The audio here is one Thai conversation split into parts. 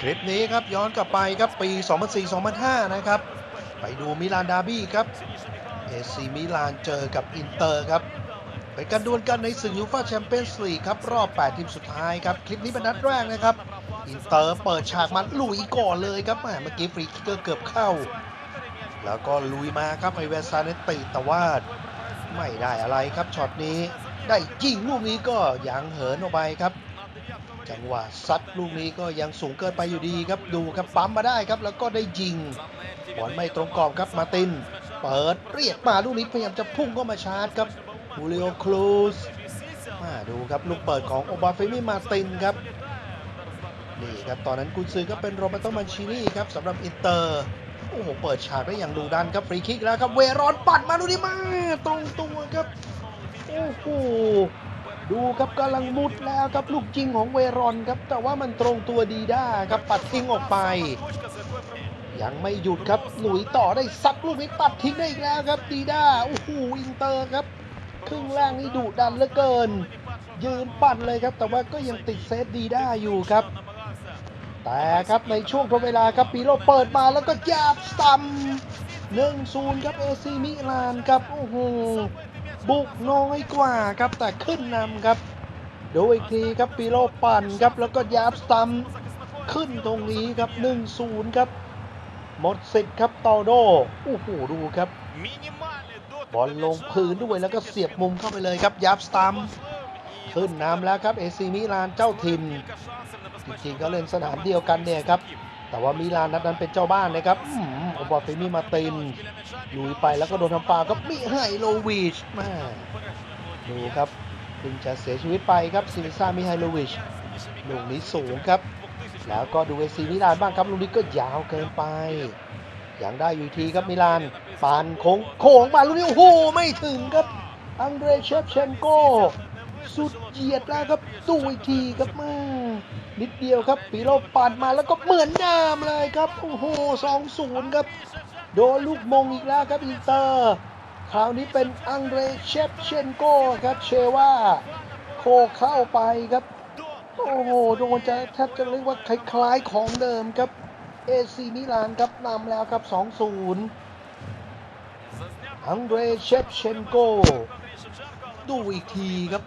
คลิปนี้ครับย้อนกลับไปครับปี 2004-2005 นะครับ ไปดูมิลานดาร์บี้ครับเอซีมิลานเจอกับอินเตอร์ครับเป็นการดวลกันในศึกยูฟ่าแชมเปี้ยนส์ลีกครับ รอบ 8 ทีมสุดท้ายครับ คลิปนี้เป็นนัดแรกนะครับ อินเตอร์เปิดฉากมันลุยก่อนเลยครับแหมเมื่อกี้ฟรีคิกเกอร์เกือบเข้า แล้วก็ลุยมาครับไอเวซาเนตติแต่ว่าไม่ได้อะไรครับช็อตนี้ได้ยิงลูกนี้ก็ยังเหินออกไปครับ จังหวะซัดลูกนี้ก็ยังสูงเกินไปอยู่ดีครับดูครับปั๊มมาได้ครับ แล้วก็ได้ยิงบอลไม่ตรงกรอบครับมาติน เปิดเรียกมาลูกนี้พยายามจะพุ่งเข้ามาชาร์จครับฮูเลโอครูสมาดูครับลูกเปิดของโอบาเฟมิมาตินครับนี่ครับตอนนั้นกุนซือก็เป็นโรเบโตมันชินี่ครับสำหรับอินเตอร์โอ้โหเปิดฉากได้อย่างดูดันครับฟรีคิกแล้วครับเวรอนปัดมาลูกนี้มาตรงตัวครับโอ้โห ดูครับกำลังมุดแล้วครับลูกจริงของเวรอนครับ แต่ว่ามันตรงตัวดีด้าครับปัดทิ้งออกไป ยังไม่หยุดครับหลุยต่อได้ซัดลูกนี้ปัดทิ้งได้อีกแล้วครับดีด้าโอ้โหอินเตอร์ครับ ครึ่งล่างนี่ดุดันเหลือเกิน ยืนปั่นเลยครับ แต่ว่าก็ยังติดเซฟดีด้าอยู่ครับ แต่ครับในช่วงทดเวลาครับปีโรเปิดมาแล้วก็ยาบซ้ำหนึ่งศูนย์ครับเอซีมิลานครับโอ้โห บุกน้อยกว่าครับแต่ขึ้นนำครับดูอีกทีครับปีโลปั่นครับแล้วก็ยาบสตัมขึ้นตรงนี้ครับ 1-0 ครับ หมดสิทธิ์ครับตอโดโอ้โหดูครับ บอลลงพื้นด้วยแล้วก็เสียบมุมเข้าไปเลยครับยาบสตัมขึ้นนำแล้วครับเอซีมิลานเจ้าถิ่นจริงๆก็เล่นสนามเดียวกันเนี่ยครับ แต่ว่ามิลานนัดนั้นเป็นเจ้าบ้านนะครับอืมโอบาเฟมิมาตินลุยไปแล้วก็โดนทำฟาวครับมิไฮโลวิชมาดูครับเพิ่งจะเสียชีวิตไปครับซิมิซ่ามิไฮโลวิชลูกนี้สูงครับ แล้วก็ดูเอซีมิลานบ้างครับลูกนี้ก็ยาวเกินไปยังได้อยู่อีกทีครับมิลานปานโค้งโค้งมาลูกนี้โอ้โหไม่ถึงครับอังเดรเชฟเชนโก สุดเหยียดแล้วครับดูอีกทีครับมานิดเดียวครับปีโรปัดมาแล้วก็เหมือนเดิมเลยครับโอ้โหสองศูนย์ครับ โดนลูกมงอีกแล้วครับอินเตอร์คราวนี้เป็นอังเรเชฟเชนโกครับเชว่าโคเข้าไปครับ โอ้โหโดนจะแทบจะเรียกว่าคล้ายๆของเดิมครับเอซีมิลานครับนำแล้วครับ 2-0อังเดรเชฟเชนโก ดูอีกทีครับ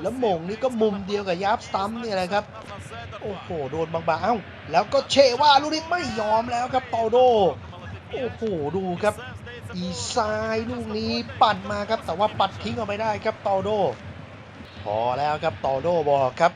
แล้วมงนี่ก็มุมเดียวกับยับซ้ำเนี่ยแหละครับ โอ้โห โดนบางๆเอ้าแล้วก็เชว่าลูกนี้ไม่ยอมแล้วครับเปาโด โอ้โห ดูครับ อีซายลูกนี้ปัดมาครับ แต่ว่าปัดทิ้งออกไปได้ครับเปาโด พอแล้วครับเปาโดบอกครับ